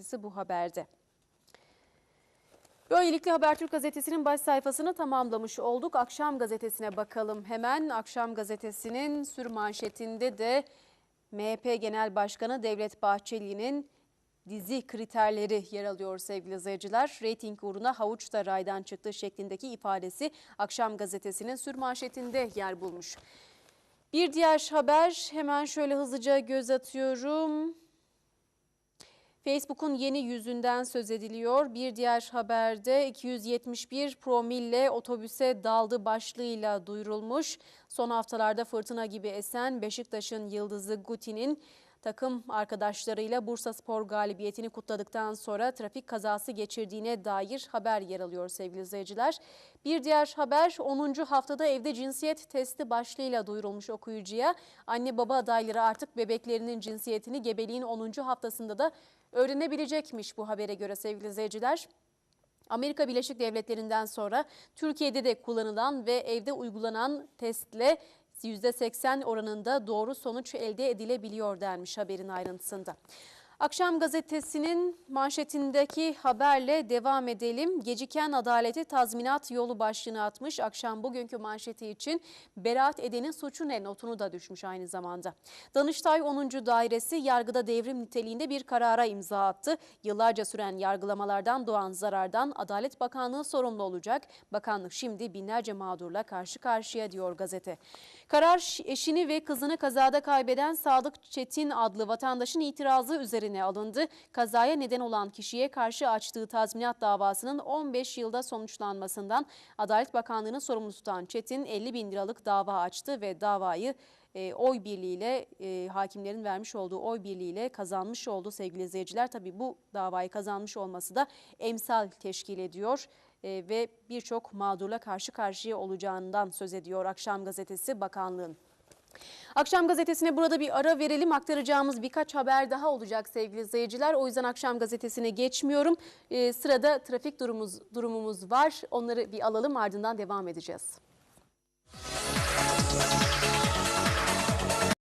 Gazetesi bu haberde. Böylelikle Habertürk Gazetesi'nin baş sayfasını tamamlamış olduk. Akşam Gazetesi'ne bakalım hemen. Akşam Gazetesi'nin sür manşetinde de MHP Genel Başkanı Devlet Bahçeli'nin dizi kriterleri yer alıyor sevgili izleyiciler. Rating uğruna havuç da raydan çıktı şeklindeki ifadesi Akşam Gazetesi'nin sür manşetinde yer bulmuş. Bir diğer haber hemen şöyle hızlıca göz atıyorum. Facebook'un yeni yüzünden söz ediliyor. Bir diğer haberde 271 promille otobüse daldı başlığıyla duyurulmuş. Son haftalarda fırtına gibi esen Beşiktaş'ın yıldızı Guti'nin takım arkadaşlarıyla Bursa Spor galibiyetini kutladıktan sonra trafik kazası geçirdiğine dair haber yer alıyor sevgili izleyiciler. Bir diğer haber 10. haftada evde cinsiyet testi başlığıyla duyurulmuş okuyucuya. Anne baba adayları artık bebeklerinin cinsiyetini gebeliğin 10. haftasında da öğrenebilecekmiş bu habere göre sevgili izleyiciler. Amerika Birleşik Devletleri'nden sonra Türkiye'de de kullanılan ve evde uygulanan testle %80 oranında doğru sonuç elde edilebiliyor denmiş haberin ayrıntısında. Akşam gazetesinin manşetindeki haberle devam edelim. Geciken adaleti tazminat yolu başlığını atmış. Akşam bugünkü manşeti için beraat edenin suçu ne notunu da düşmüş aynı zamanda. Danıştay 10. Dairesi yargıda devrim niteliğinde bir karara imza attı. Yıllarca süren yargılamalardan doğan zarardan Adalet Bakanlığı sorumlu olacak. Bakanlık şimdi binlerce mağdurla karşı karşıya diyor gazete. Karar eşini ve kızını kazada kaybeden Sadık Çetin adlı vatandaşın itirazı üzerine alındı. Kazaya neden olan kişiye karşı açtığı tazminat davasının 15 yılda sonuçlanmasından Adalet Bakanlığı'nı sorumlu tutan Çetin 50 bin liralık dava açtı ve davayı e, oy birliğiyle e, hakimlerin vermiş olduğu oy birliğiyle kazanmış oldu sevgili izleyiciler. Tabii bu davayı kazanmış olması da emsal teşkil ediyor e, ve birçok mağdurla karşı karşıya olacağından söz ediyor Akşam Gazetesi Bakanlığın. Akşam gazetesine burada bir ara verelim. Aktaracağımız birkaç haber daha olacak sevgili izleyiciler. O yüzden akşam gazetesine geçmiyorum. Ee, sırada trafik durumumuz, durumumuz var. Onları bir alalım ardından devam edeceğiz.